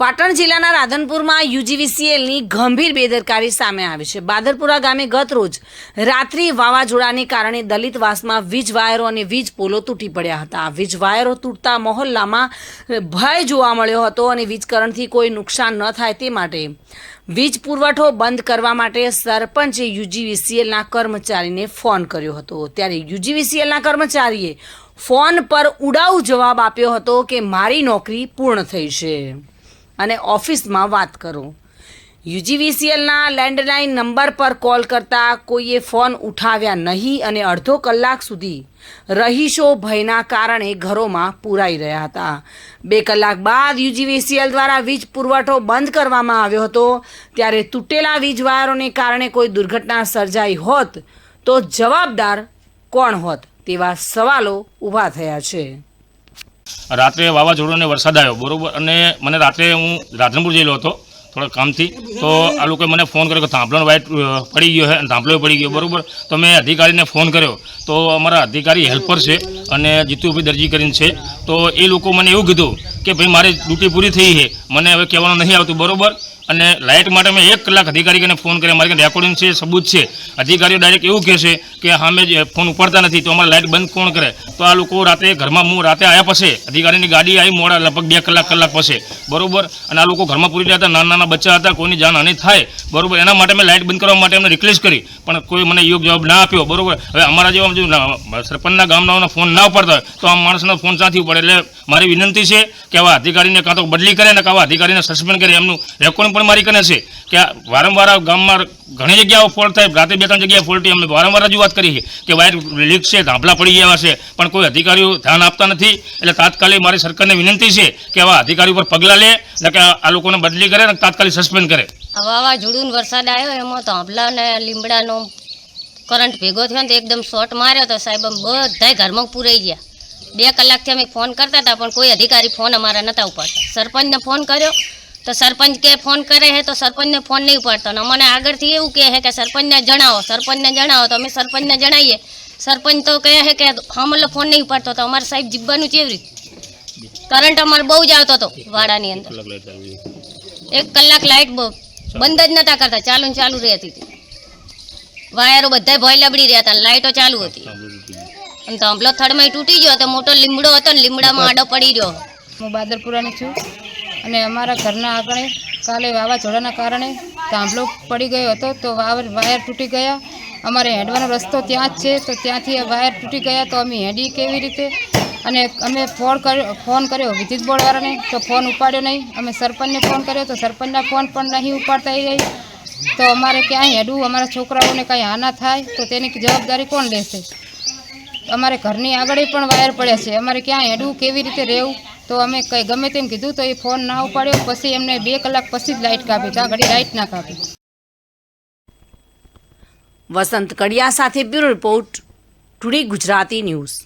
પાટણ જિલ્લાના રાધનપુરમાં યુજીવીસીએલની ગંભીર બેદરકારી સામે આવી છે. બાદરપુરા ગામે ગત રોજ રાત્રિ વાવાઝોડાને કારણે દલિતવાસમાં વીજ વાયરો અને વીજ પોલો તૂટી પડ્યા હતા. વીજ વાયરો તૂટતા મહોલ્લામાં ભય જોવા મળ્યો હતો અને વીજ કરંટથી કોઈ નુકસાન ન થાય તે માટે વીજ પુરવઠો બંધ કરવા માટે સરપંચે યુજીવીસીએલના કર્મચારીને ફોન કર્યો હતો. ત્યારે યુજીવીસીએલના કર્મચારીએ ફોન પર ઉડાઉ જવાબ આપ્યો હતો કે મારી નોકરી પૂર્ણ થઈ છે. અને ઓફિસમાં વાત કરો. યુજીવીસીએલના લેન્ડલાઇન નંબર પર કોલ કરતા કોઈએ ફોન ઉઠાવ્યા નહીં અને અડધો કલાક સુધી રહીશો ભયના કારણે ઘરોમાં પુરાઈ રહ્યા હતા. બે કલાક બાદ યુજીવીસીએલ દ્વારા વીજ પુરવઠો બંધ કરવામાં આવ્યો હતો. ત્યારે તૂટેલા વીજ વાયરોને કારણે કોઈ દુર્ઘટના સર્જાઈ હોત તો જવાબદાર કોણ હોત તેવા સવાલો ઊભા થયા છે. રાત્રે વાવાઝોડું અને વરસાદ આવ્યો, બરોબર? અને મને રાત્રે હું રાધનપુર જયેલો હતો થોડા કામથી. તો આ લોકોએ મને ફોન કર્યો કે થાંભલાનો વાઇટ પડી ગયો છે અને થાંભલો પડી ગયો, બરાબર? તો મેં અધિકારીને ફોન કર્યો. તો અમારા અધિકારી હેલ્પર છે અને જીતુભાઈ દરજી કરીને છે. તો એ લોકો મને એવું કીધું કે ભાઈ, મારી ડ્યુટી પૂરી થઈ છે. મને હવે કહેવાનું નહીં આવતું. બરોબર? અને લાઇટ માટે મેં એક કલાક અધિકારીને ફોન કર્યા. મારી રેકોર્ડિંગ છે, સબૂત છે. અધિકારીઓ ડાયરેક્ટ એવું કહેશે કે સામે ફોન ઉપાડતા નથી, તો અમારે લાઇટ બંધ કોણ કરે? તો આ લોકો રાતે ઘરમાં હું રાતે આવ્યા પછી અધિકારીની ગાડી આવી, મોડા લગભગ બે કલાક કલાક પછી. બરોબર? અને આ લોકો ઘરમાં પૂરી હતા, નાના નાના બચ્ચા હતા, કોઈની જાનહાની થાય. બરોબર? એના માટે મેં લાઇટ બંધ કરવા માટે એમને રિક્વેસ્ટ કરી. પણ કોઈ મને યોગ્ય જવાબ ના આપ્યો. બરોબર? હવે અમારા જેવા સરપંચના ગામનાઓના ફોન ના ઉપાડતા તો આ માણસનો ફોન ક્યાંથી ઉપડે એટલે મારી વિનંતી છે કે આવા અધિકારીને કાં તો બદલી કરે ને કાં અધિકારીને સસ્પેન્ડ કરે, એમનું રેકોર્ડિંગ પણ મારી કરે છે. કે વારંવાર ગામમાં ઘણી જગ્યાઓ ફોલ્ટ થાય, રાતે બે ત્રણ જગ્યાએ ફોલ્ટ અમે વારંવાર રજૂઆત કરી કે વાયર લીક છે, ધાંભલા પડી ગયા છે, પણ કોઈ અધિકારીઓ ધ્યાન આપતા નથી. એટલે તાત્કાલિક મારી સરકારને વિનંતી છે કે આવા અધિકારી ઉપર પગલાં લે, ને કે આ લોકોને બદલી કરે ને તાત્કાલિક સસ્પેન્ડ કરે. હવા વાવાઝોડું વરસાદ આવ્યો, એમાં થાંભલા ને લીમડાનો કરંટ ભેગો થયો ને તો એકદમ શોર્ટ માર્યો તો સાહેબ બધાય ઘરમાં પૂરાઈ ગયા. બે કલાકથી અમે ફોન કરતા હતા પણ કોઈ અધિકારી ફોન અમારા નહોતા ઉપાડતા. સરપંચને ફોન કર્યો. તો સરપંચ કે ફોન કરે છે તો સરપંચને ફોન નહીં ઉપાડતો. અને અમને આગળથી એવું કહે છે કે સરપંચને જણાવો સરપંચને જણાવો તો અમે સરપંચને જણાવીએ. સરપંચ તો કહે છે કે હમલો ફોન નહીં ઉપાડતો. તો અમારે સાહેબ જીબવાનું ચેવરી. કરંટ અમારે બહુ જ આવતો હતો વાડાની અંદર. એક કલાક લાઇટ બંધ જ નહોતા કરતા. ચાલુ ચાલુ રહેતી હતી. વાયરો બધા ભય લબડી રહ્યા હતા લાઇટો ચાલુ હતી. અને થાંભલો થડમાં તૂટી ગયો તો મોટો લીમડો હતો ને લીમડામાં આડો પડી રહ્યો. હું બાદરપુરાની છું. અને અમારા ઘરના આગળ કાલે વાવાઝોડાના કારણે થાંભલો પડી ગયો હતો તો વાવર વાયર તૂટી ગયા. અમારે હેડવાનો રસ્તો ત્યાં જ છે તો ત્યાંથી વાયર તૂટી ગયા તો અમે હેડી કેવી રીતે? અને અમે ફોન કર્યો ફોન કર્યો વિદ્યુત બોર્ડવાળાને તો ફોન ઉપાડ્યો નહીં. અમે સરપંચને ફોન કર્યો તો સરપંચના ફોન પણ નહીં ઉપાડતા એ રહી તો અમારે ક્યાંય હેડવું, અમારા છોકરાઓને કાંઈ આના થાય, તો તેની જવાબદારી કોણ લેશે? અમારે ઘરની આગળ પણ વાયર પડે છે. અમારે ક્યાં હેડવું, કેવી રીતે રહેવું? તો અમે કંઈ ગમે તેમ કીધું તો એ ફોન ના ઉપાડ્યો, પછી એમને બે કલાક પછી જ લાઇટ કાપી તો આ ઘડી લાઇટ ના કાપી. વસંત કડિયા સાથે bureau report, today Gujarati news.